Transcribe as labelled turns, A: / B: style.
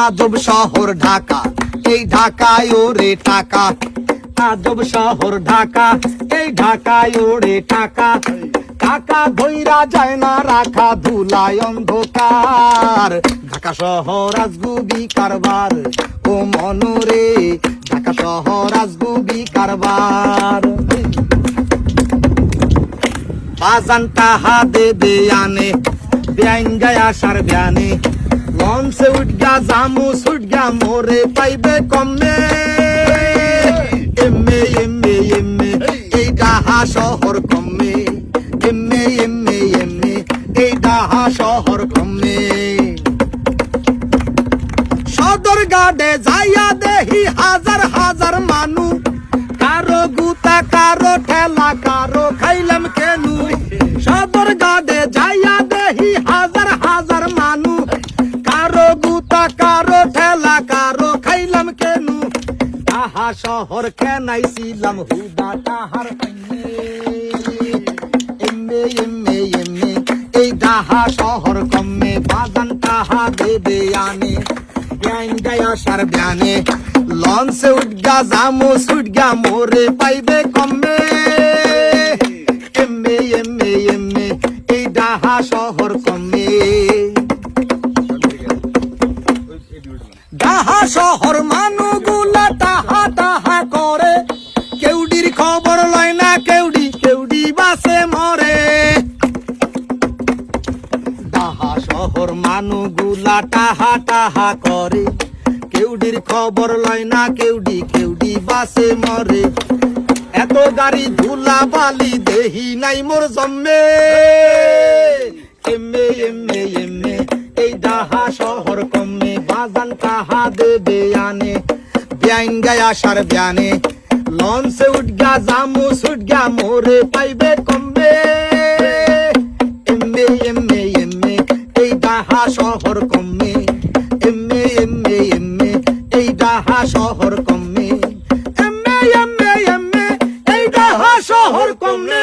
A: আজব শহর ঢাকা, এই ঢাকায় ওরে টাকা। আজব শহর ঢাকা, এই ঢাকায় ওরে টাকা। টাকা ধইরা যায় না, রাখা ধুলায় অন্ধকার। ঢাকা শহর আজগুবি কারবার, ও মনরে, ঢাকা শহর আজগুবি কারবার। বাজান তাহা দেবে আনে ব্যাং গায় আসার ব্যানে। লঞ্চে উঠ গা জামু সুট গা মোরে পাইবে কমে। এমে এমে এমে এই ডাহা শহর কমে। এমে এমে এমে এই ডাহা শহর কমে। সদর গাডে যাইয়া দেহি হাজার হাজার মানু। কারও গুতা, কারও ঠেলা, কারও খাইলাম কেনু। সদর কারও ঠেলা, কারও খাইলাম কেনু? তাহা শহর কেনাইছিলাম হুদা তাহার এমে এমে এমে, এই ডাহা শহর কমে বাজান তাহা দেবে আনে। জ্ঞান গায়া সার ব্যানে, লঞ্চে উঠগা জামো সুটগা মোরে পাইবে কমে। এমে এমে এমে, এই শহর কমে। ডাহা শহর মানুগুলা তাহা তাহা করে। কেউডির খবর লয় না কেউডি কেউডি বাসে মরে। ডাহা শহর মানুগুলা টাহা টাহা করে। কেউডির খবর লয় না কেউডি কেউডি বাসে মরে। এত গাড়ি ধুলা বালি দেহি নাই মোর জম্মে। এমে এমে জানে ব্যাইন গায় আসার ব্যানে। লঞ্চে উঠগা জামু সুটগা মোরে পাইবে কমবে। এমএ এমএ এমএ, এই ডাহা শহর কমে। এমএ এমএ এমএ, এই ডাহা শহর কমে। এমএ এমএ এমএ, এই ডাহা শহর কমে।